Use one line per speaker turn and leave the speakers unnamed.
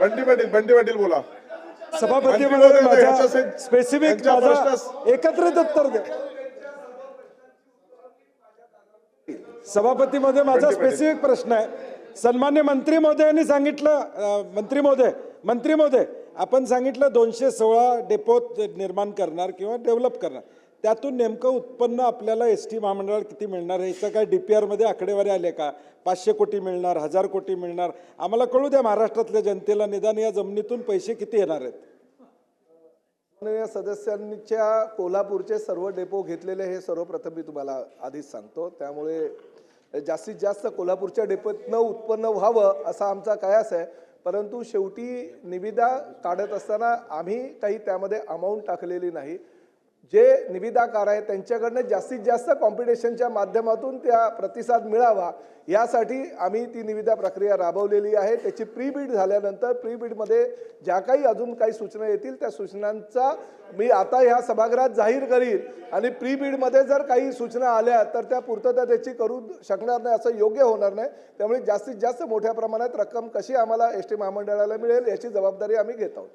बंटी पाटील बंटी पाटील बोला.
सभापती माझा
यांच्या-
स्पेसिफिक माझा एकत्रित उत्तर द्या सभापती मध्ये माझा. स्पेसिफिक प्रश्न आहे. सन्मान्य मंत्री महोदयांनी सांगितलं मंत्री महोदय मंत्री महोदय आपण सांगितलं दोनशे सोळा डेपोत निर्माण करणार किंवा डेव्हलप करणार. त्यातून नेमकं उत्पन्न आपल्याला एस टी महामंडळाला किती मिळणार? याचं काय डी पी आरमध्ये आकडेवारी आले का? पाचशे कोटी मिळणार हजार कोटी मिळणार? आम्हाला कळू द्या महाराष्ट्रातल्या जनतेला निदान या जमिनीतून पैसे किती येणार आहेत?
या सदस्यांच्या कोल्हापूरचे सर्व डेपो घेतलेले हे सर्वप्रथम मी तुम्हाला आधीच सांगतो. त्यामुळे जास्तीत जास्त कोल्हापूरच्या डेपोतनं उत्पन्न व्हावं असा आमचा कयास आहे. परंतु शेवटी निविदा काढत असताना आम्ही काही त्यामध्ये अमाऊंट टाकलेली नाही. जे निविदाकार आहेत त्यांच्याकडनं जास्तीत जास्त कॉम्पिटिशनच्या माध्यमातून त्या प्रतिसाद मिळावा यासाठी आम्ही ती निविदा प्रक्रिया राबवलेली आहे. त्याची प्री बीड झाल्यानंतर प्री बीडमध्ये ज्या काही अजून काही सूचना येतील त्या सूचनांचा मी आता ह्या सभागृहात जाहीर करीन. आणि प्री बीडमध्ये जर काही सूचना आल्या तर त्या पूर्तता त्याची करू शकणार नाही असं योग्य होणार नाही. त्यामुळे जास्तीत जास्त मोठ्या प्रमाणात रक्कम कशी आम्हाला एस टी महामंडळाला मिळेल याची जबाबदारी आम्ही घेत आहोत.